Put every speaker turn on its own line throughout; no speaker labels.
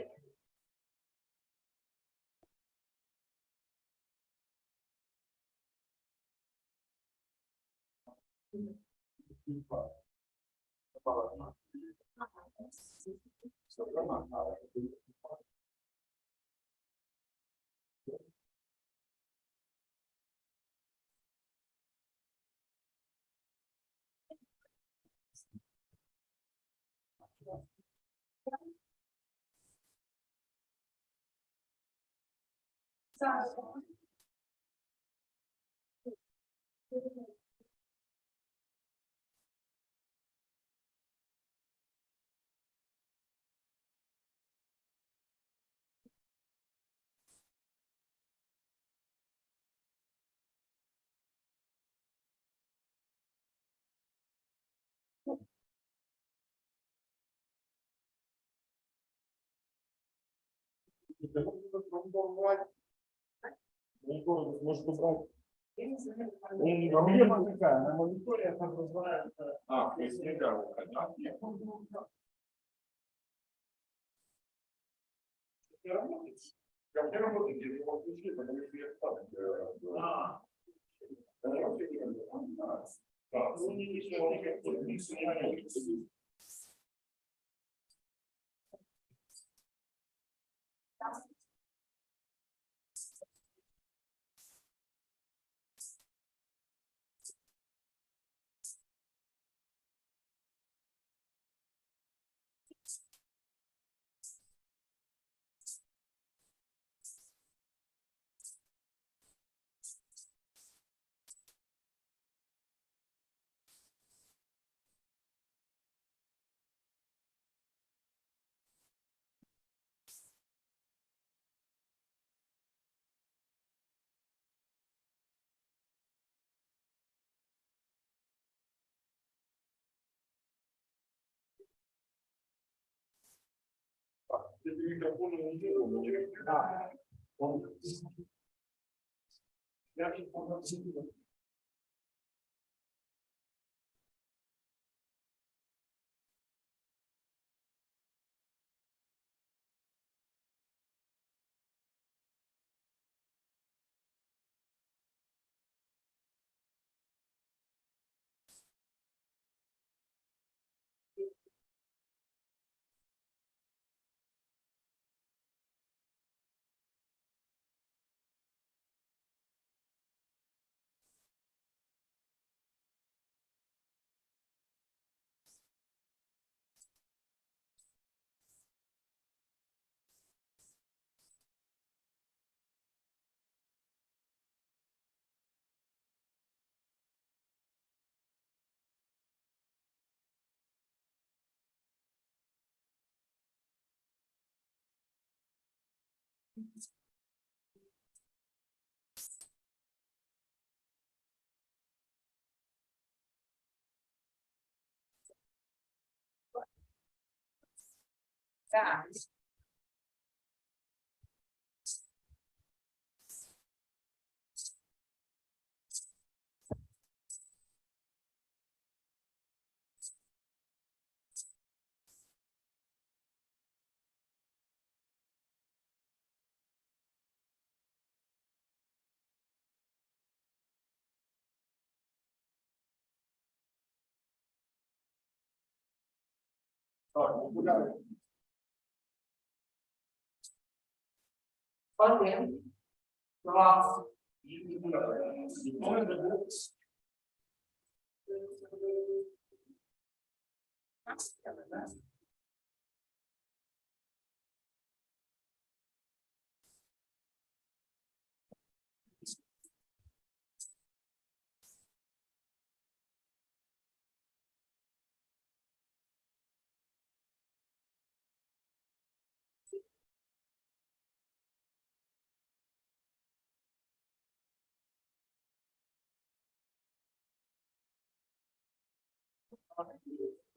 akhir. Terima kasih. the Может убрать. Проблема какая? На мониторе там называется.
А, то есть нельзя выходить.
Не работает.
Я не работаю, я его включил, потому что я стал.
А,
Да, ну не ничего, никакой, Ya, Fast. All right. Relax. The books. い
いです。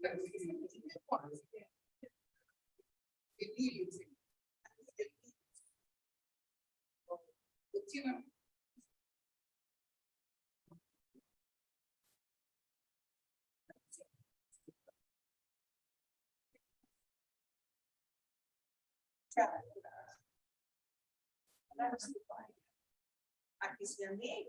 Continue. Aqui
se
amei.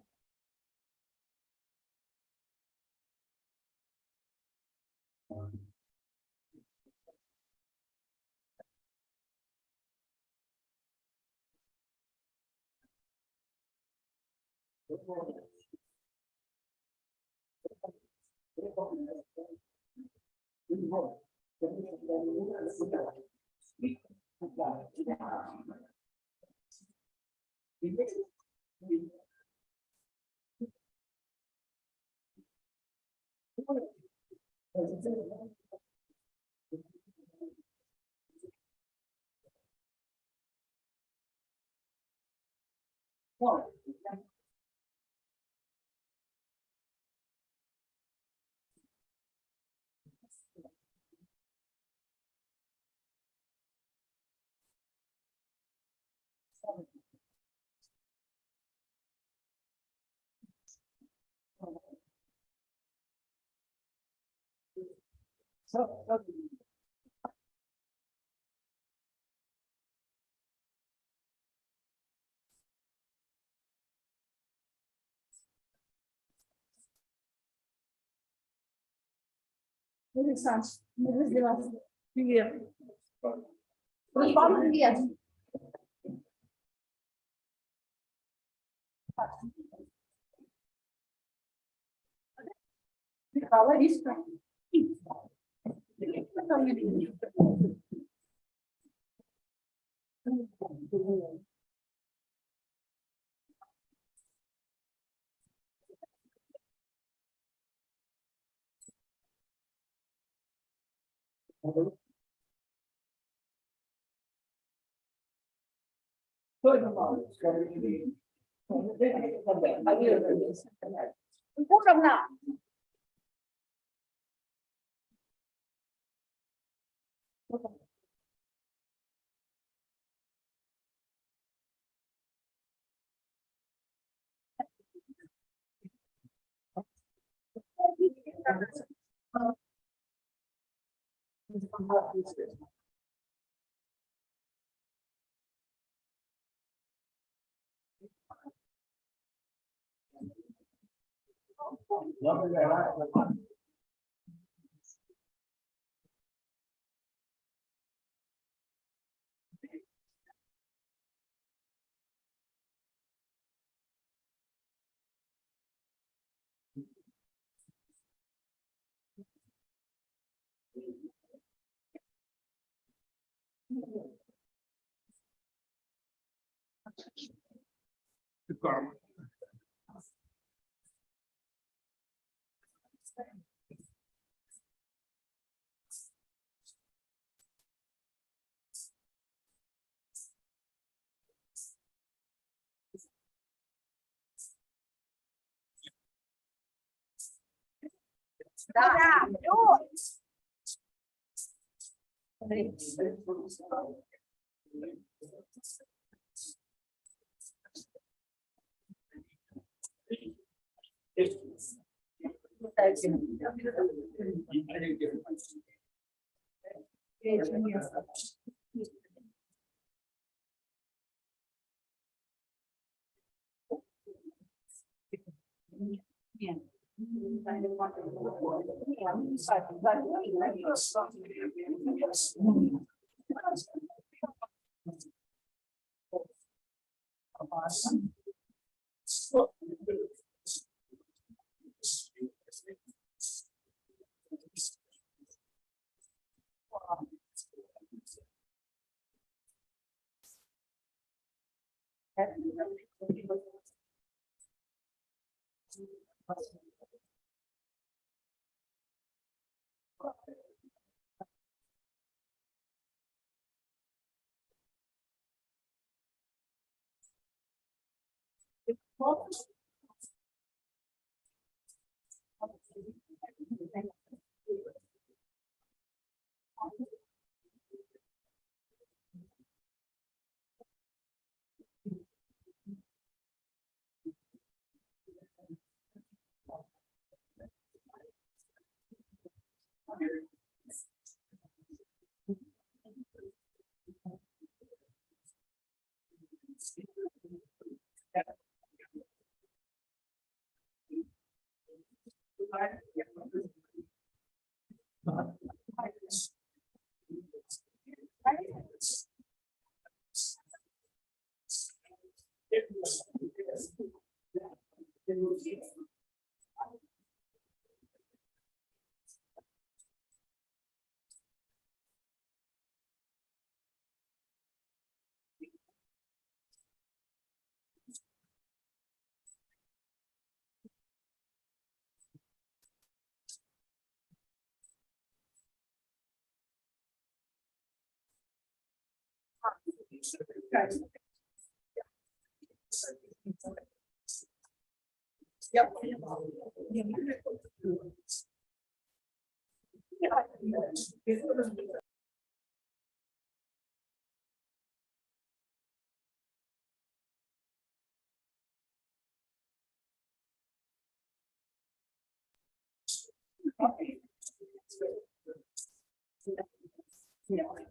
One. куда?
Один. Два. Aqui se amém.
Олександр, 对吧？所，你？Number. kan. Ja, perfis. Thank you. poucos Yeah.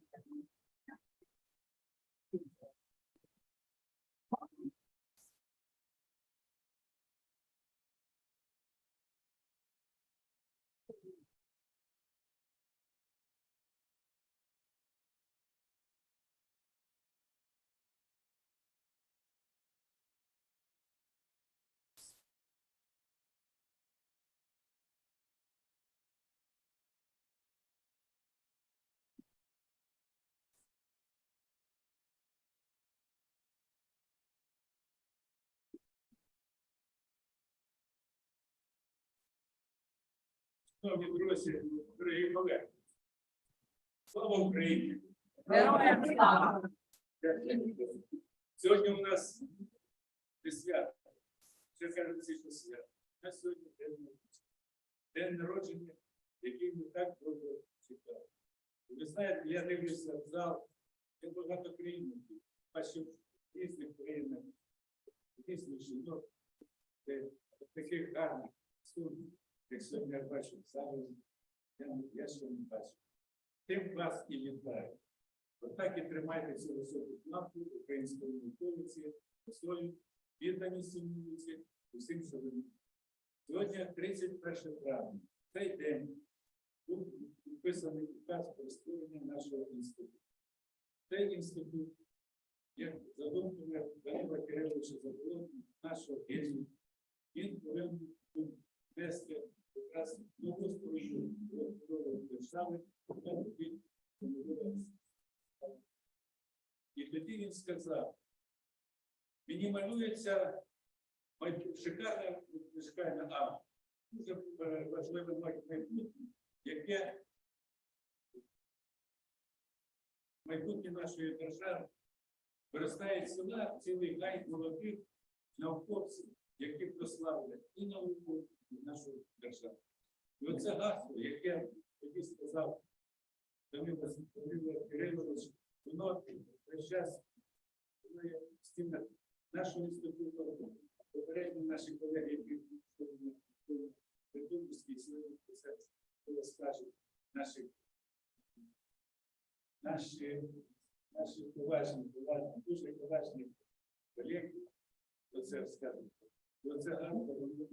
Шановні друзі, дорогі колеги. Слава Україні! Сьогодні у нас не свято. Це кажуть, свято. У нас сьогодні день народження. День народження, який ми так довго чекали. Ви знаєте, я дивлюся в зал, я багато країн, бачив різних країнах, різних жінок, таких гарних сумів, як сьогодні я бачу зараз, я, я ще не бачу. Тим вас і вітаю. Отак і тримайте цю високу планку української науковиці, свою відданість науці, усім, що ви. Сьогодні 31 травня. Цей день був підписаний указ про створення нашого інституту. Цей інститут, як задумував Данила Кириловича Заболотного, нашого генію, він повинен був вести якраз нову строю держави. І тоді він сказав, мені малюється шикарна, шикарна, а дуже е, важливе майбутнє, яке майбутнє нашої держави виростає села цілий гай молодих науковців, які прославлять і науку, і нашу державу. І оце гасло, яке тоді сказав Данило Кирилович, воно весь час в стінах нашого інституту, попередні наші колеги, які придумські сьогодні це коли скажуть наші наші поважні, поважні, дуже поважні колеги, оце скажуть. І оце гарно воно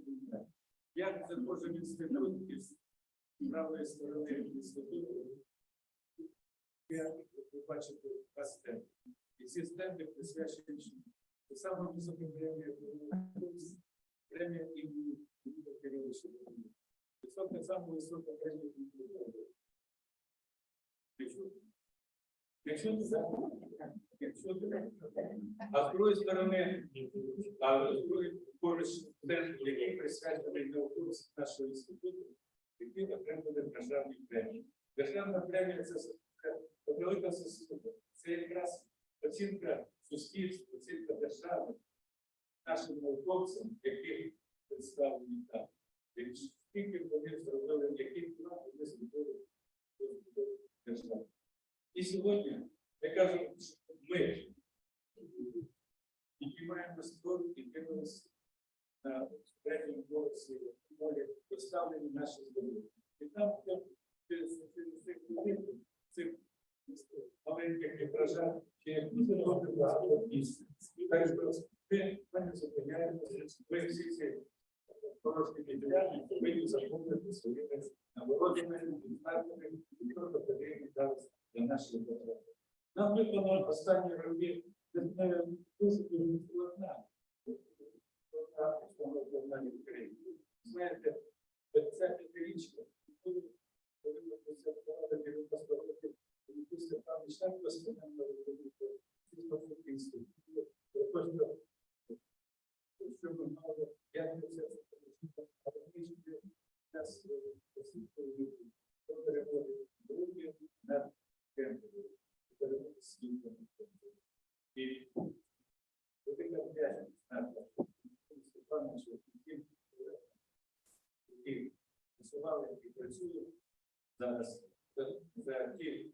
буде. Я заходжу в інститут із правої сторони інституту, є, ви бачите, два стенди. І ці стенди присвячені саме висока премія премія імені Ігоря Кириловича. Висока, саме висока премія імені. Якщо- не забув, а з другої сторони, а з другої поруч який присвячений науковцям нашого інституту, який отримали державні премії. Державна премія це велика заслуга. Це якраз оцінка суспільства, оцінка держави нашим науковцям, які представлені там. Скільки вони зробили, який вклад вони зробили держави. І сьогодні я кажу, ми піднімаємо сторону і кинулися на третьому поверсі морі, поставлені наші здоров'я. І там через цих хвилин, цих маленьких вітражах, ще як дуже добре багато місця. Так що ми не зупиняємося, ми всі ці хороші підряди повинні заповнити своїми нагородами, відзнаками, і потрібні зараз для нашої держави. Нам випало останні роки е, дуже дуже складна. складна основа державної України. Знаєте, це п'ятирічка, коли коли ми це проводили 90 років, і після там член постанови робити ці інститути, просто щоб ми мали, я не це академічні нас освітлюють, переводить другі на кемпінг, переводить світло. І велика вдячність наша Степана, що які які працювали і працюють зараз за, за ті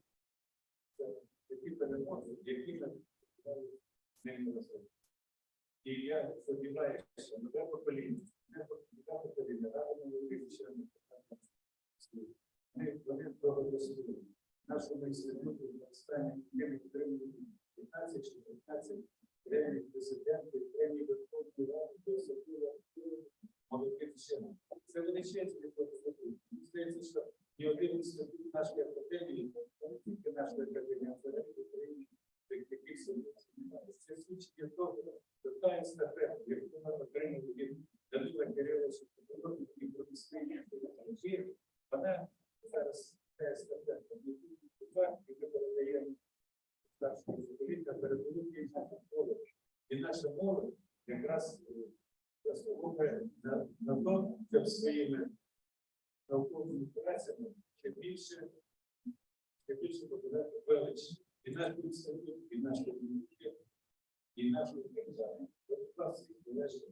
за такі перемоги, які ми з ними розробили. І я сподіваюся, нове покоління, нове покоління, радимо вивчення, вони проголосують. Нашому інституту останні ми отримали 15 чи 15 премій президента, премій Верховної Ради, до особливо молодих вчених. Це величезні показники. Мені здається, що ні один інститут нашої академії, а не тільки нашої академії, а взагалі в Україні таких серйозних немає. Це свідчення того, що та естафета, яку ми отримали від Данила Кириловича, і протистояння, вона зараз та естафета, і ми передаємо покоління, передадуть їй наша молодь. І наша молодь якраз е, заслуговує на, на то, щоб своїми науковими працями ще більше, ще більше показати велич і наш інститут, і наш університет, і нашу державу. От вас належить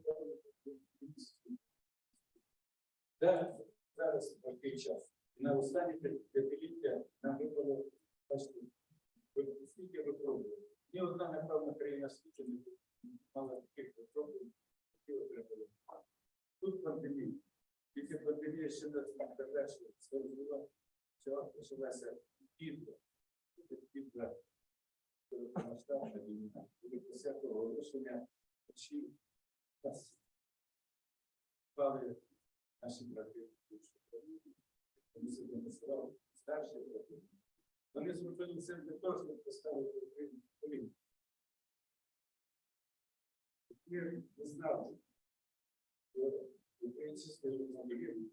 Зараз, зараз такий час. І на останні десятиліття нам випало бачите, ви скільки випробували. Ні одна, напевно, країна світу не мала таких випробувань, які отримали. Тут пандемія. Після пандемії ще не це розвила, що почалася підла. Підла масштабна війна. Від 10 оголошення очі нас впали наші брати. Вони себе називали старші брати. Вони зробили це для того, щоб поставити Україну коліна. Ми не знали, що українці стоять на коліні.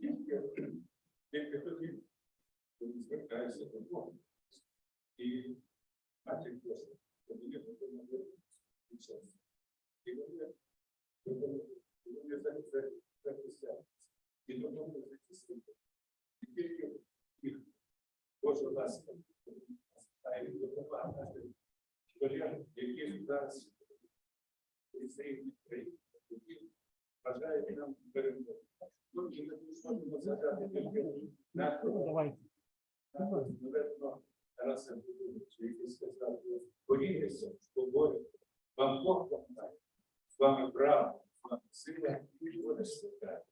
Тільки тільки тоді, коли звертаються до Бога. І матір просто, тоді я повинна бути час. І вони вони захистяться. І додому захистити. І тільки їх Боже ласка, а й допомога нашим школярам, які зараз різні країни, які бажають нам перемоги. Ну, і ми можемо згадати тільки на. Наверно, Тараса Будовича, який сказав, борітеся, поборете, вам Бог допомагає, з вами право, з вами сила, і буде свята.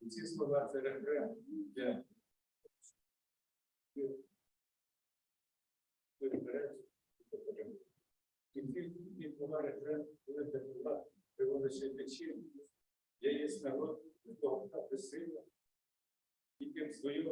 І ці слова це рефрен для і ці слова рефрен, коли ти була, приводячи печінь, я є народ, того, та сила, і тим свою